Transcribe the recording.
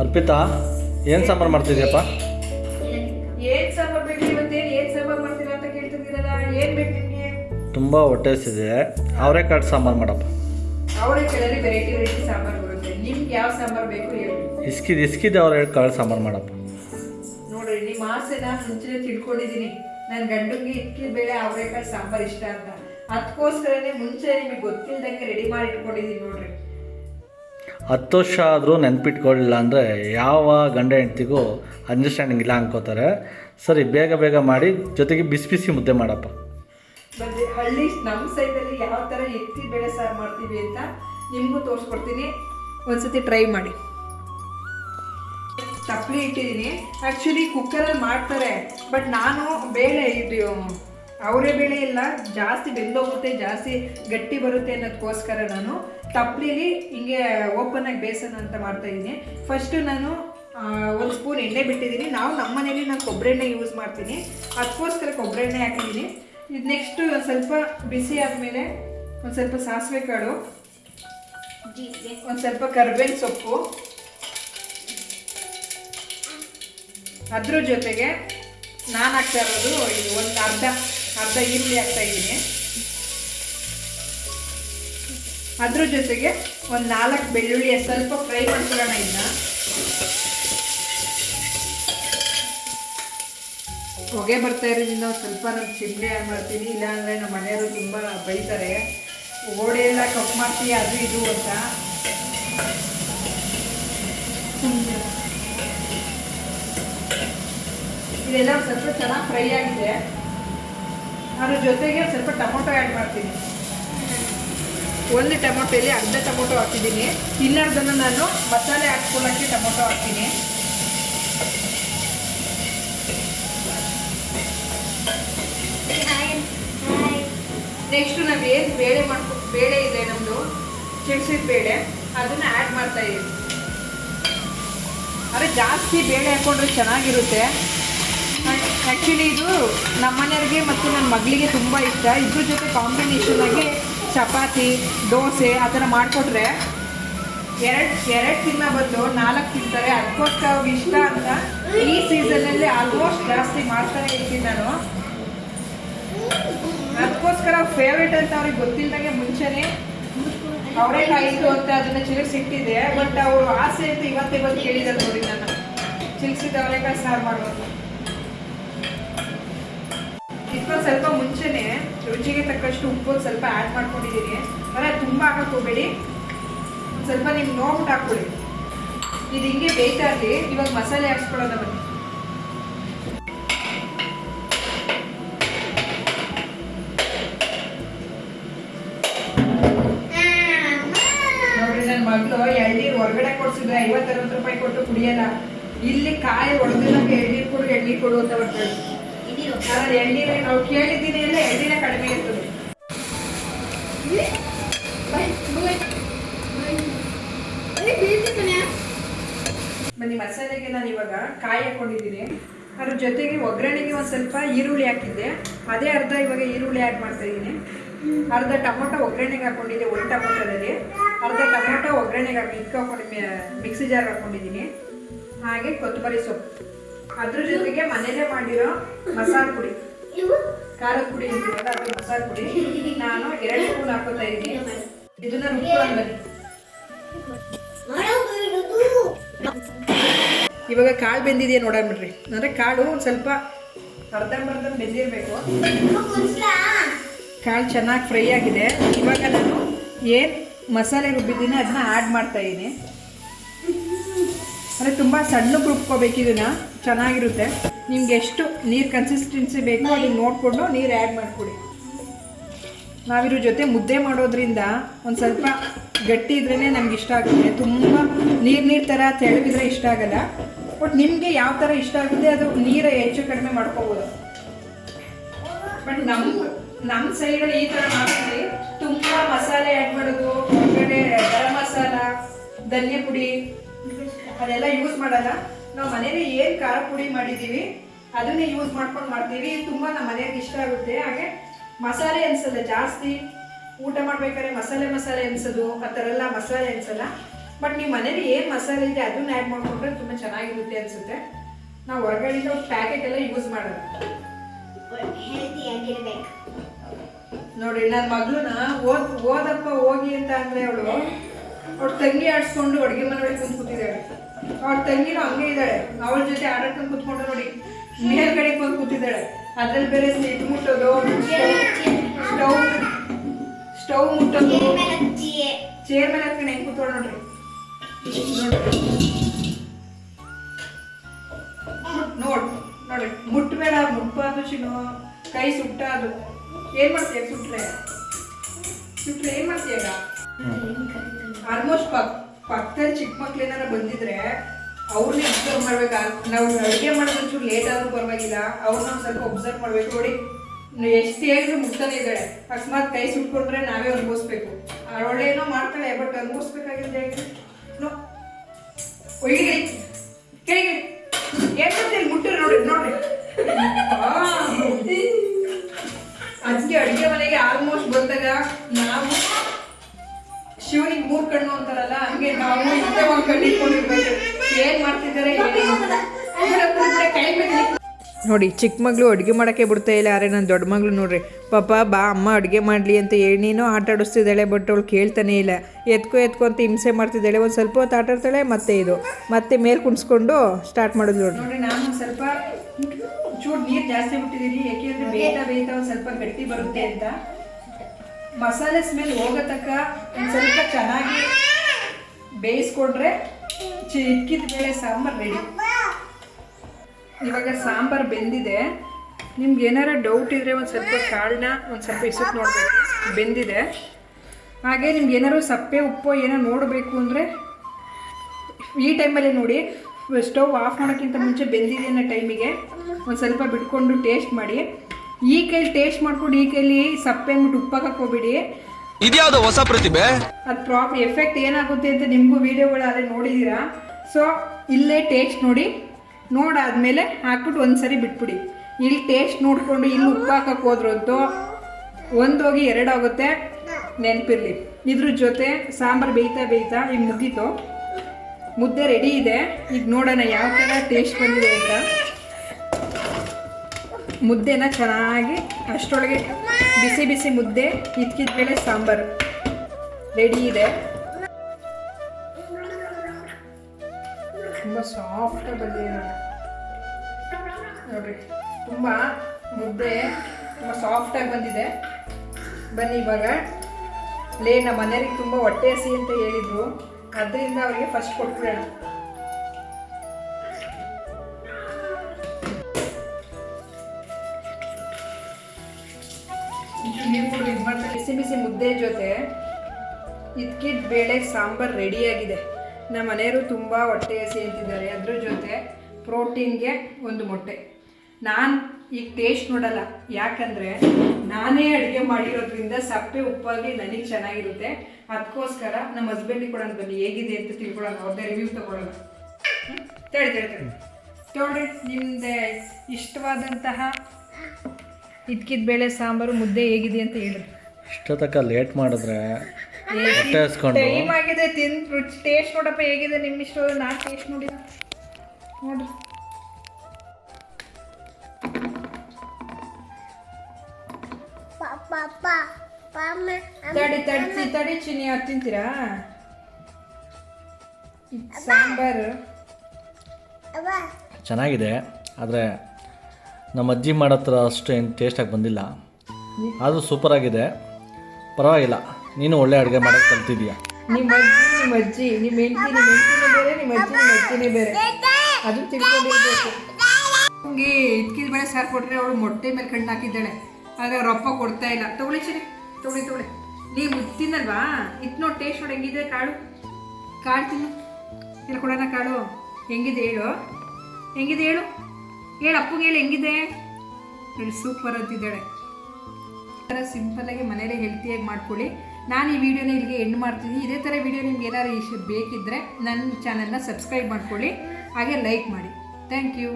ಅರ್ಪಿತಾ ಏನು ಸಾಂಬಾರು ಮಾಡ್ತಿದ್ಯಪ್ಪ? ಏನ್ ಸಾಂಬಾರ್ ಬೇಕು ಇವತ್ತೇನ್ ಏನ್ ಸಾಂಬಾರ್ ಮಾಡ್ತೀರಾ ಅಂತ ಕೇಳ್ತಿದ್ದೀರಲ್ಲ ಏನ್ ಬೇಕು ನಿಮ್ಗೆ? ತುಂಬ ಹೊಟ್ಟೆ ಹಸಿದೆ ಅವರೆಕಾಳು ಸಾಂಬಾರು ಮಾಡಪ್ಪ. ಅವರೇ ಕೇಳಿದ್ರೆ ವೆರೈಟಿ ವೆರೈಟಿ ಸಾಂಬಾರ್ ಬರುತ್ತೆ. ನಿಮ್ಗೆ ಯಾವ ಸಾಂಬಾರ್ ಬೇಕು ಹೇಳಿ. ಇಸ್ಕಿದ ಇಸ್ಕಿದ್ ಕಾಳು ಸಾಂಬಾರು ಮಾಡಪ್ಪ. ನೋಡ್ರಿ ನಿಮ್ಮ ಆಸೆನ ಮುಂಚೆನೆ ತಿಳ್ಕೊಂಡಿದ್ದೀನಿ ನನ್ನ ಗಂಡಂಗೆ ಇಕ್ಕಿದ ಬೇಳೆ ಅವರೆಕಾಳು ಸಾಂಬಾರ್ ಇಷ್ಟ ಅಂತ. ಅದಕ್ಕೋಸ್ಕರನೇ ಮುಂಚೆ ನಿಮಗೆ ಗೊತ್ತಿಲ್ಲದಂಗೆ ರೆಡಿ ಮಾಡಿ ಇಟ್ಕೊಂಡಿದ್ದೀನಿ ನೋಡ್ರಿ. ಹತ್ತು ವರ್ಷ ಆದರೂ ನೆನ್ಪಿಟ್ಕೊಳ್ಳಿಲ್ಲ ಅಂದರೆ ಯಾವ ಗಂಡ ಹೆಂಡ್ತಿಗೂ ಅಂಡರ್ಸ್ಟ್ಯಾಂಡಿಂಗ್ ಇಲ್ಲ ಅನ್ಕೋತಾರೆ. ಸರಿ, ಬೇಗ ಬೇಗ ಮಾಡಿ, ಜೊತೆಗೆ ಬಿಸಿ ಬಿಸಿ ಮುದ್ದೆ ಮಾಡಪ್ಪ. ಹಳ್ಳಿ ನಮ್ಮ ಸೈಡಲ್ಲಿ ಯಾವ ಥರ ಎತ್ತಿ ಬೇಳೆ ಸಾರು ಮಾಡ್ತೀವಿ ಅಂತ ನಿಮಗೂ ತೋರಿಸ್ಕೊಡ್ತೀನಿ. ಒಂದ್ಸತಿ ಟ್ರೈ ಮಾಡಿ. ತಪ್ಪಲಿ ಇಟ್ಟಿದ್ದೀನಿ. ಆ್ಯಕ್ಚುಲಿ ಕುಕ್ಕರಲ್ಲಿ ಮಾಡ್ತಾರೆ ಬಟ್ ನಾನು ಬೇಳೆ ಇದು ಅವರೇ ಬೇಳೆ ಇಲ್ಲ, ಜಾಸ್ತಿ ಬೆಂದೋಗುತ್ತೆ, ಜಾಸ್ತಿ ಗಟ್ಟಿ ಬರುತ್ತೆ ಅನ್ನೋದಕ್ಕೋಸ್ಕರ ನಾನು ತಪ್ಪಲಿಲಿ ಹಿಂಗೆ ಓಪನ್ ಆಗಿ ಬೇಸನ ಅಂತ ಮಾಡ್ತಾ ಇದ್ದೀನಿ. ಫಸ್ಟು ನಾನು ಒಂದು ಸ್ಪೂನ್ ಎಣ್ಣೆ ಬಿಟ್ಟಿದ್ದೀನಿ. ನಾವು ನಮ್ಮ ಮನೇಲಿ ನಾನು ಕೊಬ್ಬರೆಣ್ಣೆ ಯೂಸ್ ಮಾಡ್ತೀನಿ. ಅದಕ್ಕೋಸ್ಕರ ಕೊಬ್ಬರೆಣ್ಣೆ ಹಾಕಿದ್ದೀನಿ. ಇದು ನೆಕ್ಸ್ಟು ಒಂದು ಸ್ವಲ್ಪ ಬಿಸಿ ಆದಮೇಲೆ ಒಂದು ಸ್ವಲ್ಪ ಸಾಸಿವೆ ಕಾಳು, ಒಂದು ಸ್ವಲ್ಪ ಕರ್ಬೇವಿನ ಸೊಪ್ಪು. ಅದ್ರ ಜೊತೆಗೆ ನಾನು ಹಾಕ್ತಾ ಇರೋದು ಇದು ಒಂದು ಅರ್ಧ. ಅರ್ಧ ಈರುಳ್ಳಿ ಹಾಕ್ತಾ ಇದ್ದೀನಿ. ಅದ್ರ ಜೊತೆಗೆ ಒಂದು ನಾಲ್ಕು ಬೆಳ್ಳುಳ್ಳಿ ಸ್ವಲ್ಪ ಫ್ರೈ ಮಾಡ್ಕೊಳ್ಳೋಣ ಇದನ್ನ ಹೊಗೆ ಬರ್ತಾ ಇರೋದ್ರಿಂದ ಸ್ವಲ್ಪ ನಾನು ಚಿಮ್ಡೆ ಆನ್ ಮಾಡ್ತೀನಿ. ಇಲ್ಲಾಂದರೆ ನಮ್ಮ ಮನೆಯವರು ತುಂಬ ಬೈತಾರೆ. ಓಡೆ ಎಲ್ಲ ಕಪ್ ಮಾಡ್ತೀವಿ ಅದು ಇದು ಅಂತ. ಇದೆಲ್ಲ ಸ್ವಲ್ಪ ಚೆನ್ನಾಗಿ ಫ್ರೈ ಆಗಿದೆ. ಅದ್ರ ಜೊತೆಗೆ ಸ್ವಲ್ಪ ಟೊಮೊಟೊ ಆ್ಯಡ್ ಮಾಡ್ತೀನಿ. ಒಂದು ಟೊಮೊಟೊಲಿ ಅರ್ಧ ಟೊಮೊಟೊ ಹಾಕಿದ್ದೀನಿ. ಇನ್ನರ್ಧನ ನಾನು ಮಸಾಲೆ ಹಾಕ್ಕೊಳ್ಳೋಕ್ಕೆ ಟೊಮೊಟೊ ಹಾಕ್ತೀನಿ. ನೆಕ್ಸ್ಟ್ ನಾವು ಏನು ಬೇಳೆ ಮಾಡ್ಕೊ, ಬೇಳೆ ಇದೆ ನಮ್ಮದು ಚಿಡ್ಸಿದ ಬೇಳೆ, ಅದನ್ನು ಆ್ಯಡ್ ಮಾಡ್ತಾ ಆದರೆ ಜಾಸ್ತಿ ಬೇಳೆ ಹಾಕೊಂಡ್ರೆ ಚೆನ್ನಾಗಿರುತ್ತೆ. ಆ್ಯಕ್ಚುಲಿ ಇದು ನಮ್ಮ ಮನೆಯವ್ರಿಗೆ ಮತ್ತು ನನ್ನ ಮಗಳಿಗೆ ತುಂಬ ಇಷ್ಟ. ಇದ್ರ ಜೊತೆ ಕಾಂಬಿನೇಷನ್ ಆಗಿ ಚಪಾತಿ, ದೋಸೆ ಆ ಥರ ಮಾಡಿಕೊಟ್ರೆ ಎರಡು ಎರಡು ತಿನ್ನ ಬದಲು ನಾಲ್ಕು ತಿಂತಾರೆ. ಅದಕ್ಕೋಸ್ಕರ ಅವ್ರಿಗೆ ಇಷ್ಟ ಅಂತ ಈ ಸೀಸನಲ್ಲಿ ಆಲ್ಮೋಸ್ಟ್ ಜಾಸ್ತಿ ಮಾಡ್ತಾನೆ ಇರ್ತೀನಿ ನಾನು. ಅದಕ್ಕೋಸ್ಕರ ಫೇವ್ರೇಟ್ ಅಂತ ಅವ್ರಿಗೆ ಗೊತ್ತಿಲ್ಲದಂಗೆ ಮುಂಚೆನೇ ಅವರೇಕಾಯಿ ಕಾಯಿತು ಅಂತ ಅದನ್ನ ಸಿಕ್ಕಿದೆ ಬಟ್ ಅವರು ಆಸೆ ಅಂತ ಇವತ್ತೇ ಬಂದು ಕೇಳಿದ್ದಾರೆ ನೋಡಿ ನಾನು ಚಿಲ್ಸಿದ ಅವರೇಕಾಯಿ ಸಾರು ಮಾಡ್ಬೋದು ಸ್ವಲ್ಪ ಮುಂಚೆನೆ ರುಚಿಗೆ ತಕ್ಕಷ್ಟು ಉಪ್ಪು ಸ್ವಲ್ಪ ಆ್ಯಡ್ ಮಾಡ್ಕೊಂಡಿದ್ದೀನಿ. ಅಂದರೆ ತುಂಬ ಹಾಕೋಬೇಡಿ ಹೋಗ್ಬೇಡಿ ಸ್ವಲ್ಪ ನಿಮ್ಗೆ ನೋಡ್ಬಿಟ್ಟು ಹಾಕ್ಕೊಳ್ಳಿ ಇದು ಹಿಂಗೆ ಬೇಯ್ತಾ ಇರಲಿ ಇವಾಗ ಮಸಾಲೆ ಹಾಕ್ಸ್ಕೊಳ್ಳೋದ ಬನ್ನಿ. ನೋಡ್ರಿ ನನ್ನ ಮಗಳು ಎಳ್ನೀರು ಹೊರಗಡೆ ಕೊಡ್ಸಿದ್ರೆ ಐವತ್ತರವತ್ತು ರೂಪಾಯಿ ಕೊಟ್ಟು ಕುಡಿಯಲ್ಲ. ಇಲ್ಲಿ ಕಾಯಿ ಹೊಡೆದಿಲ್ಲ ಎಳ್ಳಿ ಕೊಡು, ಎಳ್ನೀರು ಕೊಡು ಅಂತ ಬರ್ತಾಳೆ. ಎಣ್ಣೆ ನಾವು ಎಣ್ಣೆನೇ ಕಡಿಮೆ ಇರ್ತದೆ. ಬನ್ನಿ ಮಸಾಲೆಗೆ ನಾನು ಇವಾಗ ಕಾಯಿ ಹಾಕೊಂಡಿದ್ದೀನಿ. ಅದ್ರ ಜೊತೆಗೆ ಒಗ್ಗರಣೆಗೆ ಒಂದು ಸ್ವಲ್ಪ ಈರುಳ್ಳಿ ಹಾಕಿದ್ದೆ. ಅದೇ ಅರ್ಧ ಇವಾಗ ಈರುಳ್ಳಿ ಆ್ಯಡ್ ಮಾಡ್ತಾ ಇದ್ದೀನಿ. ಅರ್ಧ ಟೊಮೊಟೊ ಒಗ್ಗರಣೆಗೆ ಹಾಕೊಂಡಿದ್ದೆ ಒಂದು ಟೊಮೊಟೊದಲ್ಲಿ. ಅರ್ಧ ಟೊಮೊಟೊ ಒಗ್ಗರಣೆಗೆ ಹಾಕಿ ಇಕ್ಕ ಮಿಕ್ಸಿ ಜಾರ್ ಹಾಕೊಂಡಿದ್ದೀನಿ. ಹಾಗೆ ಕೊತ್ತಂಬರಿ ಸೊಪ್ಪು. ಅದ್ರ ಜೊತೆಗೆ ಮನೇಲೆ ಮಾಡಿರೋ ಮಸಾಲ ಪುಡಿ. ಖಾರದ ಪುಡಿ ಅಂತೀವಲ್ಲ ಅದು ಮಸಾಲ ಪುಡಿ. ನಾನು ಎರಡು ಸ್ಪೂನ್ ಹಾಕೋತಾ ಇದ್ದೀನಿ. ಇದನ್ನ ರುಬ್ಕೊಂಡು ಬನ್ನಿ ಇವಾಗ ಕಾಳು ಬೆಂದಿದೆಯಾ ನೋಡೋಣ ಬಿಡ್ರಿ. ಅಂದರೆ ಕಾಳು ಒಂದು ಸ್ವಲ್ಪ ಅರ್ಧಂಬರ್ಧ ಬೆಂದಿರಬೇಕು. ಕಾಳು ಚೆನ್ನಾಗಿ ಫ್ರೈ ಆಗಿದೆ. ಇವಾಗ ನಾನು ಏನು ಮಸಾಲೆ ರುಬ್ಬಿದ್ದೀನಿ ಅದನ್ನ ಆ್ಯಡ್ ಮಾಡ್ತಾ ಇದ್ದೀನಿ. ಅಂದರೆ ತುಂಬ ಸಣ್ಣಗೆ ರುಬ್ಕೋಬೇಕು ಇದನ್ನು. ಚೆನ್ನಾಗಿರುತ್ತೆ. ನಿಮ್ಗೆ ಎಷ್ಟು ನೀರು ಕನ್ಸಿಸ್ಟೆನ್ಸಿ ಬೇಕು ಅದನ್ನು ನೋಡಿಕೊಂಡು ನೀರು ಆ್ಯಡ್ ಮಾಡಿಕೊಡಿ. ನಾವಿರೋ ಜೊತೆ ಮುದ್ದೆ ಮಾಡೋದ್ರಿಂದ ಒಂದು ಸ್ವಲ್ಪ ಗಟ್ಟಿ ಇದ್ರೇ ನಮ್ಗೆ ಇಷ್ಟ ಆಗುತ್ತೆ. ತುಂಬ ನೀರು ನೀರು ಥರ ತೆಳಗಿದ್ರೆ ಇಷ್ಟ ಆಗಲ್ಲ. ಬಟ್ ನಿಮಗೆ ಯಾವ ಥರ ಇಷ್ಟ ಆಗುತ್ತೆ ಅದು ನೀರು ಹೆಚ್ಚು ಕಡಿಮೆ ಮಾಡ್ಕೋಬೋದು. ಬಟ್ ನಮ್ಮ ನಮ್ಮ ಸೈಡ್ ಈ ಥರ ಮಾಡ್ತೀವಿ. ತುಂಬ ಮಸಾಲೆ ಆ್ಯಡ್ ಮಾಡೋದು ಕಡೆ ಗರಂ ಮಸಾಲ ಧನ್ಯ ಪುಡಿ ಅದೆಲ್ಲ ಯೂಸ್ ಮಾಡಲ್ಲ. ನಾವು ಮನೇಲಿ ಏನು ಖಾರ ಪುಡಿ ಮಾಡಿದ್ದೀವಿ ಅದನ್ನೇ ಯೂಸ್ ಮಾಡ್ಕೊಂಡು ಮಾಡ್ತೀವಿ. ತುಂಬ ನಮ್ಮ ಮನೆಯಾಗ ಇಷ್ಟ ಆಗುತ್ತೆ. ಹಾಗೆ ಮಸಾಲೆ ಅನ್ಸಲ್ಲ ಜಾಸ್ತಿ ಊಟ ಮಾಡ್ಬೇಕಾದ್ರೆ ಮಸಾಲೆ ಮಸಾಲೆ ಅನ್ಸೋದು ಆ ಥರ ಎಲ್ಲ ಮಸಾಲೆ ಅನ್ಸಲ್ಲ. ಬಟ್ ನೀವು ಮನೇಲಿ ಏನು ಮಸಾಲೆ ಇದೆ ಅದನ್ನ ಆ್ಯಡ್ ಮಾಡ್ಕೊಂಡ್ರೆ ತುಂಬ ಚೆನ್ನಾಗಿರುತ್ತೆ ಅನ್ಸುತ್ತೆ. ನಾವು ಹೊರಗಡೆಯಿಂದ ಪ್ಯಾಕೆಟ್ ಎಲ್ಲ ಯೂಸ್ ಮಾಡೋದು ನೋಡಿ ನನ್ನ ಮಗಳನ್ನ ಓದ್ ಓದಪ್ಪ ಹೋಗಿ ಅಂತ ಅಂದರೆ ಅವಳು. ಅವಳ ತಂಗಿ ಆಡ್ಸ್ಕೊಂಡು ಅಡುಗೆ ಮನೆಯೊಳಗೆ ಕುಂತ್ ಕೂತಿದ್ದಾಳೆ ಅವಳ ತಂಗಿನೂ ಹಂಗೆ ಇದ್ದಾಳೆ. ಅವಳ ಜೊತೆ ಆಡಕ್ಕೆ ಕುತ್ಕೊಂಡು ನೋಡಿ ಮೇಲ್ಗಡೆ ಬಂದು ಕೂತಿದ್ದಾಳೆ. ಅದ್ರಲ್ಲಿ ಬೇರೆ ಮುಟ್ಟೋದು, ಸ್ಟವ್ ಸ್ಟವ್ ಮುಟ್ಟೋದು. ಚೇರ್ ಮೇಲೆ ಹತ್ಕೊಂಡು ಹೆಂಗ್ ಕೂತೋಳ ನೋಡ್ರಿ. ನೋಡ್ರಿ ನೋಡ್ ನೋಡಿ ಮುಟ್ಬೇಡ, ಮುಟ್ಬಾರ್ದು ಚಿನ್ನು ಕೈ ಸುಟ್ಟ ಅದು ಏನ್ ಮಾಡ್ತೀಯ ಸುಟ್ರೆ? ಸುಟ್ರೆ ಏನ್ ಮಾಡ್ತೀಯ ಆಲ್ಮೋಸ್ಟ್ ಪಕ್, ಪಕ್ಕದಲ್ಲಿ ಚಿಕ್ಕ ಮಕ್ಳು ಏನಾರ ಬಂದಿದ್ರೆ ಅವ್ರನ್ನ ಅಬ್ಸರ್ವ್ ಮಾಡ್ಬೇಕು. ನಾವು ಅಡುಗೆ ಮಾಡೋದು ಒಂಚೂರು ಲೇಟ್ ಆದರೂ ಪರವಾಗಿಲ್ಲ. ಅವ್ರನ್ನ ಒಂದು ಸ್ವಲ್ಪ ಒಬ್ಸರ್ವ್ ಮಾಡ್ಬೇಕು. ನೋಡಿ ಎಷ್ಟು ಹೇಳಿದ್ರು ಮುಗ್ತಾನೆ ಇದ್ದಾಳೆ. ಅಕಸ್ಮಾತ್ ಕೈ ಸುಟ್ಕೊಂಡ್ರೆ ನಾವೇ ಅನುಭವಿಸ್ಬೇಕು. ಅವಳೇನೋ ಮಾಡ್ತಾಳೆ ಬಟ್ ಅನುಭವಿಸ್ಬೇಕಾಗಿದೆ ಮಾಡ್ತೀರಿ ಮುಟ್ಟಿರಿ ನೋಡಿ ನೋಡ್ರಿ. ಅದಕ್ಕೆ ಅಡುಗೆ ಮನೆಗೆ ಆಲ್ಮೋಸ್ಟ್ ಬಂದಾಗ ನಾವು ಶಿವನಿಗೆ ಮೂರ್ ಕಣ್ಣು ಅಂತಾರಲ್ಲ ಹಂಗೆ ನಾವು ಇಷ್ಟೇ ಒಂದ್ ಕಣ್ಣು ಇಟ್ಕೊಂಡಿರ್ಬೇಕು. ಏನ್ ಮಾಡ್ತಿದ್ದಾರೆ ನೋಡಿ ಚಿಕ್ಕ ಮಗಳು ಅಡುಗೆ ಮಾಡೋಕ್ಕೆ ಬಿಡ್ತಾ ಇಲ್ಲ. ಅರೆ ನನ್ನ ದೊಡ್ಡ ಮಗಳು ನೋಡ್ರಿ. ಪಾಪ ಬಾ ಅಮ್ಮ ಅಡುಗೆ ಮಾಡಲಿ ಅಂತ ಏನೇನೋ ಆಟ ಆಡಿಸ್ತಿದ್ದಾಳೆ ಬಟ್ ಅವಳು ಕೇಳ್ತಾನೆ ಇಲ್ಲ. ಎತ್ಕೊ ಎತ್ಕೊ ಅಂತ ಹಿಂಸೆ ಮಾಡ್ತಿದ್ದಾಳೆ. ಒಂದು ಸ್ವಲ್ಪ ಹೊತ್ತು ಆಟ ಆಡ್ತಾಳೆ ಮತ್ತೆ ಇದು. ಮತ್ತೆ ಮೇಲೆ ಕುಣಿಸ್ಕೊಂಡು ಸ್ಟಾರ್ಟ್ ಮಾಡೋದು ನೋಡಿ ನೋಡಿ ನಾನು ಸ್ವಲ್ಪ ಚೂರು ನೀರು ಜಾಸ್ತಿ ಬಿಟ್ಟಿದ್ದೀನಿ ಯಾಕೆಂದ್ರೆ ಬೇಯ್ತಾ ಬೇಯ್ತಾ ಒಂದು ಸ್ವಲ್ಪ ಗಟ್ಟಿ ಬರುತ್ತೆ ಅಂತ. ಮಸಾಲೆ ಸ್ಮೆಲ್ ಹೋಗೋ ತಕ್ಕ ಒಂದು ಸ್ವಲ್ಪ ಚೆನ್ನಾಗಿ ಬೇಯಿಸ್ಕೊಂಡ್ರೆ ಚಿಕ್ಕಿದ ಬೇಳೆ ಸಾಂಬಾರು ರೆಡಿ ಇವಾಗ ಸಾಂಬಾರು ಬೆಂದಿದೆ. ನಿಮ್ಗೆ ಏನಾರ ಡೌಟ್ ಇದ್ರೆ ಒಂದು ಸ್ವಲ್ಪ ಕಾಳನ್ನ ಒಂದು ಸ್ವಲ್ಪ ಇಸುಕ್ ನೋಡಬೇಕು. ಬೆಂದಿದೆ. ಹಾಗೆ ನಿಮ್ಗೆ ಏನಾರು ಸಪ್ಪೆ, ಉಪ್ಪು ಏನೋ ನೋಡಬೇಕು ಅಂದರೆ ಈ ಟೈಮಲ್ಲಿ ನೋಡಿ ಸ್ಟವ್ ಆಫ್ ಮಾಡೋಕ್ಕಿಂತ ಮುಂಚೆ ಬೆಂದಿದೆ ಅನ್ನೋ ಟೈಮಿಗೆ ಒಂದು ಸ್ವಲ್ಪ ಬಿಟ್ಕೊಂಡು ಟೇಸ್ಟ್ ಮಾಡಿ. ಈ ಕೈಲಿ ಟೇಸ್ಟ್ ಮಾಡ್ಕೊಂಡು ಈ ಕೈಲಿ ಸಪ್ಪೆ ಅಂದ್ಬಿಟ್ಟು ಉಪ್ಪಕ್ಕೆ ಹೋಗ್ಬಿಡಿ. ಇದ್ಯಾವ್ದು ಹೊಸ ಪ್ರತಿಭೆ? ಅದು ಪ್ರಾಪ್ ಎಫೆಕ್ಟ್ ಏನಾಗುತ್ತೆ ಅಂತ ನಿಮಗೂ ವೀಡಿಯೋಗಳು ಆದರೆ ನೋಡಿದ್ದೀರಾ ಸೊ ಇಲ್ಲೇ ಟೇಸ್ಟ್ ನೋಡಿ ನೋಡಾದ್ಮೇಲೆ ಹಾಕ್ಬಿಟ್ಟು ಒಂದ್ಸರಿ ಬಿಟ್ಬಿಡಿ. ಇಲ್ಲಿ ಟೇಸ್ಟ್ ನೋಡಿಕೊಂಡು ಇಲ್ಲಿ ಉಪ್ಪು ಹಾಕಕ್ಕೆ ಹೋದ್ರಂತೂ ಒಂದೋಗಿ ಎರಡಾಗುತ್ತೆ ನೆನಪಿರಲಿ. ಇದ್ರ ಜೊತೆ ಸಾಂಬಾರು ಬೇಯ್ತಾ ಬೇಯ್ತಾ ಇಲ್ಲಿ ಮುಗೀತು. ಮುದ್ದೆ ರೆಡಿ ಇದೆ. ಈಗ ನೋಡೋಣ ಯಾವ ಥರ ಟೇಸ್ಟ್ ಬಂದಿದೆ ಅಂತ. ಮುದ್ದೆನ ಚೆನ್ನಾಗಿ ಅಷ್ಟರೊಳಗೆ ಬಿಸಿ ಬಿಸಿ ಮುದ್ದೆ ಇದ್ಕಿದ ಮೇಲೆ ಸಾಂಬಾರು. ರೆಡಿ ಇದೆ? ತುಂಬ ಸಾಫ್ಟಾಗಿ ಬಂದಿದೆ ನೋಡಿ. ನೋಡ್ರಿ, ತುಂಬ ಮುದ್ದೆ ತುಂಬ ಸಾಫ್ಟಾಗಿ ಬಂದಿದೆ. ಬನ್ನಿ ಇವಾಗ. ಲೇ, ನಮ್ಮ ಮನೆಯವ್ರಿಗೆ ತುಂಬ ಹೊಟ್ಟೆ ಹಸಿ ಅಂತ ಹೇಳಿದ್ರು. ಅದರಿಂದ ಅವರಿಗೆ ಫಸ್ಟ್ ಕೊಟ್ಬಿಡೋಣ. ಬಿಸಿ ಬಿಸಿ ಮುದ್ದೆ ಜೊತೆ ಇದ್ಕಿದ ಬೇಳೆ, ಸಾಂಬಾರು ರೆಡಿಯಾಗಿದೆ ನಮ್ಮ ಮನೆಯವರು ತುಂಬ ಹೊಟ್ಟೆ ಹಸಿ ಅಂತಿದ್ದಾರೆ. ಅದ್ರ ಜೊತೆ ಪ್ರೋಟೀನ್ಗೆ ಒಂದು ಮೊಟ್ಟೆ. ನಾನು ಈಗ ಟೇಸ್ಟ್ ನೋಡಲ್ಲ. ಯಾಕಂದರೆ ನಾನೇ ಅಡುಗೆ ಮಾಡಿರೋದ್ರಿಂದ ಸಪ್ಪೆ ಉಪ್ಪಾಗಿ ನನಗೆ ಚೆನ್ನಾಗಿರುತ್ತೆ. ಅದಕ್ಕೋಸ್ಕರ ನಮ್ಮ ಹಸ್ಬೆಂಡಿಗೆ ಕೊಡೋಣ ಬನ್ನಿ. ಹೇಗಿದೆ ಅಂತ ತಿಳ್ಕೊಳ್ಳೋಣ. ಅವ್ರದ್ದೇ ರಿವ್ಯೂ ತಗೊಳ್ಳೋಣ? ತೇಳಿ ತೇಳಿ ತೇಳಿ ನಿಮ್ಮದೇ ಇಷ್ಟವಾದಂತಹ ಇದ್ಕಿದ ಬೇಳೆ ಸಾಂಬಾರು ಮುದ್ದೆ ಹೇಗಿದೆ ಅಂತ ಹೇಳಿದ್ರು. ಇಷ್ಟೊತ್ತಕ ಲೇಟ್ ಮಾಡಿದ್ರೆ ಹೊಟ್ಟೆ ಹಸ್ಕೊಂಡು. ಟೈಮ್ ಆಗಿದೆ ತಿನ್ ರುಚಿ ಟೇಸ್ಟ್ ನೋಡಪ್ಪ ಹೇಗಿದೆ ನಿಮ್ಮ ಇಷ್ಟ? ನಾನು ಟೇಸ್ಟ್ ನೋಡಿಲ್ಲ. ನೋಡ್ರಿ. ತಡಿ ತಡಿ ತಡಿ ಚಿನಿ ಅದು ತಿಂತೀರಾ? ಸಾಂಬಾರು. ಚೆನ್ನಾಗಿದೆ ಆದರೆ ನಮ್ಮ ಅಜ್ಜಿ ಮಾಡೋ ಥರ ಅಷ್ಟು ಏನು ಟೇಸ್ಟಾಗಿ ಬಂದಿಲ್ಲ. ಆದರೂ ಸೂಪರಾಗಿದೆ ಪರವಾಗಿಲ್ಲ. ನೀನು ಒಳ್ಳೆ ಅಡುಗೆ ಮಾಡಕ್ಕೆ ಕಲ್ತಿದ್ಯಾ ನಿಮ್ಮ ಅಜ್ಜಿ ನಿಮ್ಮ ಅಜ್ಜಿ, ನಿಮ್ಮ ಹೆಂಡತಿ, ನಿಮ್ಮ ಹೆಂಡತಿನೇ ಬೇರೆ, ನಿಮ್ಮ ಅಜ್ಜಿ, ನಿಮ್ಮ ಅಜ್ಜಿನೇ ಬೇರೆ. ಅದು ತಿಳ್ಕೊಂಡಿರ್ಬೇಕು. ಹಂಗೆ ಇಟ್ಕಿದ ಬೇಳೆ ಸಾರು ಕೊಟ್ಟರೆ ಅವಳು ಮೊಟ್ಟೆ ಮೇಲೆ ಕಣ್ಣು ಹಾಕಿದ್ದಾಳೆ. ಆದರೆ ಅವ್ರ ಅಪ್ಪ ಕೊಡ್ತಾ ಇಲ್ಲ. ತಗೊಳ್ಳಿ ಸರಿ ತಗೊಳ್ಳಿ ತಗೊಳ್ಳಿ. ನೀವು ತಿನ್ನಲ್ವಾ? ಇತ್ತು ನೋಡಿ ಟೇಸ್ಟ್ ನೋಡಿ ಹೆಂಗಿದೆ ಕಾಳು? ಕಾಳು ತಿನ್ನು. ಕೊಡೋಣ ಕಾಳು. ಹೆಂಗಿದೆ ಹೇಳು? ಹೆಂಗಿದೆ ಹೇಳು? ಹೇಳು ಅಪ್ಪಗೆ ಹೇಳಿ ಹೆಂಗಿದೆ? ಹೇಳಿ ಸೂಪರ್ ಅಂತಿದ್ದಾಳೆ. ಥರ ಸಿಂಪಲ್ಲಾಗಿ ಮನೇಲಿ ಹೆಲ್ತಿಯಾಗಿ ಮಾಡ್ಕೊಳ್ಳಿ. ನಾನು ಈ ವಿಡಿಯೋನ ಇಲ್ಲಿಗೆ ಎಂಡ್ ಮಾಡ್ತೀನಿ. ಇದೇ ಥರ ವಿಡಿಯೋ ನಿಮ್ಗೆ ಏನಾದ್ರು ಇಷ್ಟ ಬೇಕಿದ್ದರೆ ನನ್ನ ಚಾನಲ್ನ ಸಬ್ಸ್ಕ್ರೈಬ್ ಮಾಡ್ಕೊಳ್ಳಿ. ಹಾಗೆ ಲೈಕ್ ಮಾಡಿ. Thank you